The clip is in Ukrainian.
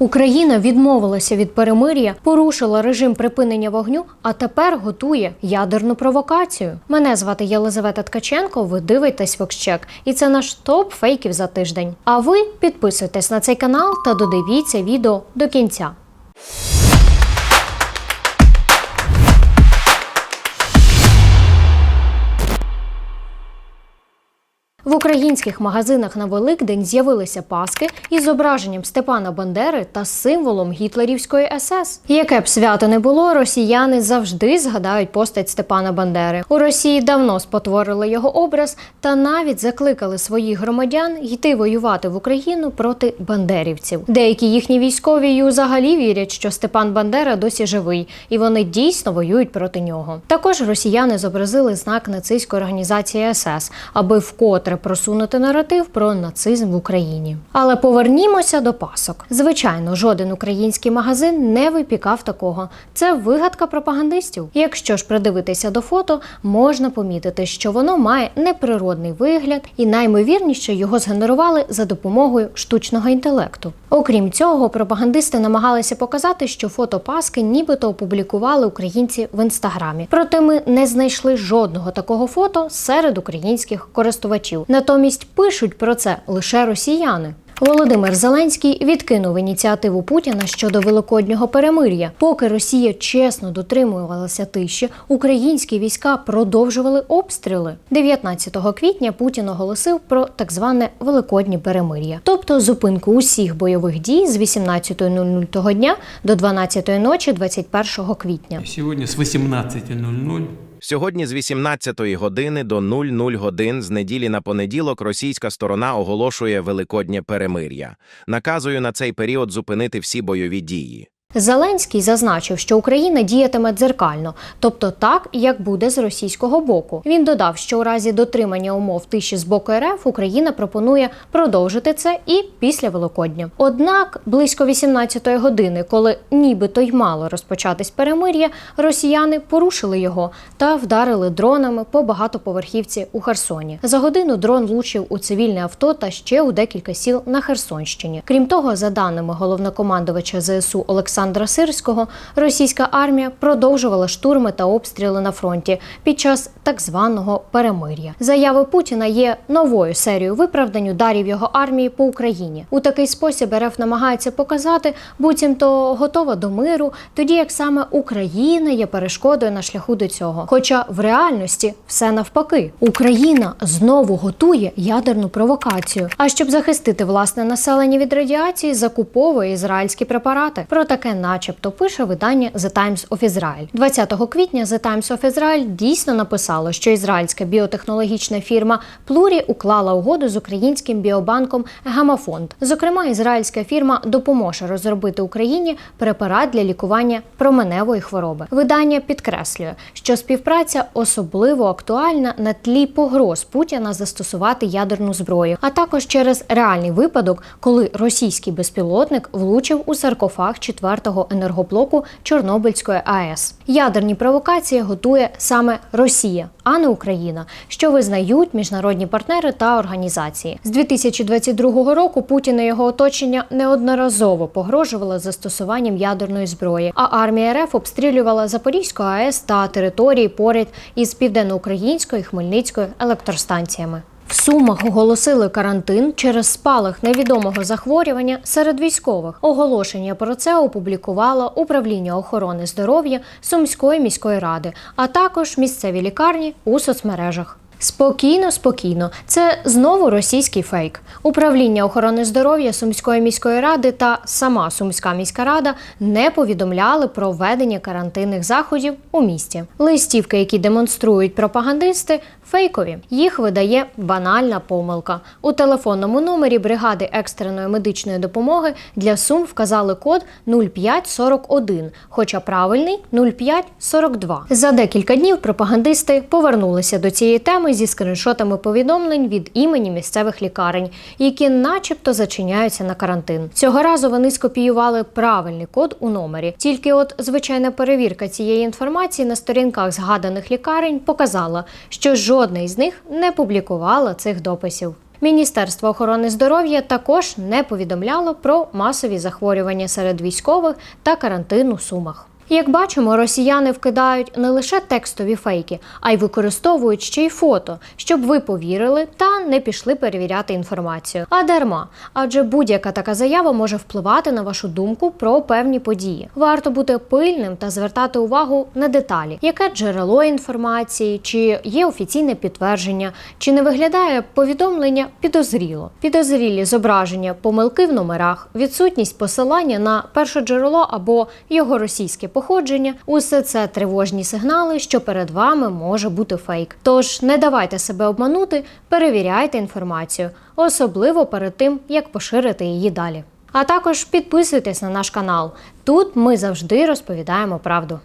Україна відмовилася від перемир'я, порушила режим припинення вогню, а тепер готує ядерну провокацію. Мене звати Єлизавета Ткаченко. Ви дивитесь Вокщек, і це наш топ фейків за тиждень. А ви підписуйтесь на цей канал та додивіться відео до кінця. В українських магазинах на Великдень з'явилися паски із зображенням Степана Бандери та символом гітлерівської СС. Яке б свято не було, росіяни завжди згадають постать Степана Бандери. У Росії давно спотворили його образ та навіть закликали своїх громадян йти воювати в Україну проти бандерівців. Деякі їхні військові й взагалі вірять, що Степан Бандера досі живий, і вони дійсно воюють проти нього. Також росіяни зобразили знак нацистської організації СС, аби вкотре просунути наратив про нацизм в Україні. Але повернімося до пасок. Звичайно, жоден український магазин не випікав такого. Це вигадка пропагандистів. Якщо ж придивитися до фото, можна помітити, що воно має неприродний вигляд, і наймовірніше його згенерували за допомогою штучного інтелекту. Окрім цього, пропагандисти намагалися показати, що фото Паски нібито опублікували українці в інстаграмі. Проте ми не знайшли жодного такого фото серед українських користувачів. Натомість пишуть про це лише росіяни. Володимир Зеленський відкинув ініціативу Путіна щодо великоднього перемир'я. Поки Росія чесно дотримувалася тиші, українські війська продовжували обстріли. 19 квітня Путін оголосив про так зване великоднє перемир'я, тобто зупинку усіх бойових дій з 18.00 того дня до 12 ночі 21 квітня. Сьогодні з 18.00 Сьогодні з 18 години до 00 годин з неділі на понеділок російська сторона оголошує великоднє перемир'я. Наказує на цей період зупинити всі бойові дії. Зеленський зазначив, що Україна діятиме дзеркально, тобто так, як буде з російського боку. Він додав, що у разі дотримання умов тиші з боку РФ Україна пропонує продовжити це і після Великодня. Однак близько 18-ї години, коли нібито й мало розпочатись перемир'я, росіяни порушили його та вдарили дронами по багатоповерхівці у Херсоні. За годину дрон влучив у цивільне авто та ще у декілька сіл на Херсонщині. Крім того, за даними головнокомандувача ЗСУ Олександра Сирського, російська армія продовжувала штурми та обстріли на фронті під час так званого перемир'я. Заяви Путіна є новою серією виправдань ударів його армії по Україні. У такий спосіб РФ намагається показати, буцімто готова до миру, тоді як саме Україна є перешкодою на шляху до цього. Хоча в реальності все навпаки, Україна знову готує ядерну провокацію. А щоб захистити власне населення від радіації, закуповує ізраїльські препарати. Про таке, начебто, пише видання The Times of Israel. 20 квітня The Times of Israel дійсно написало, що ізраїльська біотехнологічна фірма Плурі уклала угоду з українським біобанком Гамафонд. Зокрема, ізраїльська фірма допоможе розробити Україні препарат для лікування променевої хвороби. Видання підкреслює, що співпраця особливо актуальна на тлі погроз Путіна застосувати ядерну зброю, а також через реальний випадок, коли російський безпілотник влучив у саркофаг 4-го енергоблоку Чорнобильської АЕС. Ядерні провокації готує саме Росія, а не Україна, що визнають міжнародні партнери та організації. З 2022 року Путін і його оточення неодноразово погрожували застосуванням ядерної зброї. А армія РФ обстрілювала Запорізьку АЕС та території поряд із південноукраїнською і Хмельницькою електростанціями. В Сумах оголосили карантин через спалах невідомого захворювання серед військових. Оголошення про це опублікувало управління охорони здоров'я Сумської міської ради, а також місцеві лікарні у соцмережах. Спокійно, спокійно. Це знову російський фейк. Управління охорони здоров'я Сумської міської ради та сама Сумська міська рада не повідомляли про введення карантинних заходів у місті. Листівки, які демонструють пропагандисти, фейкові. Їх видає банальна помилка. У телефонному номері бригади екстреної медичної допомоги для Сум вказали код 0541, хоча правильний 0542. За декілька днів пропагандисти повернулися до цієї теми зі скріншотами повідомлень від імені місцевих лікарень, які, начебто, зачиняються на карантин. Цього разу вони скопіювали правильний код у номері. Тільки от звичайна перевірка цієї інформації на сторінках згаданих лікарень показала, що жодна із них не публікувала цих дописів. Міністерство охорони здоров'я також не повідомляло про масові захворювання серед військових та карантин у сумах. Як бачимо, росіяни вкидають не лише текстові фейки, а й використовують ще й фото, щоб ви повірили та не пішли перевіряти інформацію. А дарма, адже будь-яка така заява може впливати на вашу думку про певні події. Варто бути пильним та звертати увагу на деталі, яке джерело інформації, чи є офіційне підтвердження, чи не виглядає повідомлення підозріло. Підозрілі зображення, помилки в номерах, відсутність посилання на перше джерело або його російське походження усе це тривожні сигнали, що перед вами може бути фейк. Тож не давайте себе обманути, перевіряйте інформацію, особливо перед тим, як поширити її далі. А також підписуйтесь на наш канал. Тут ми завжди розповідаємо правду.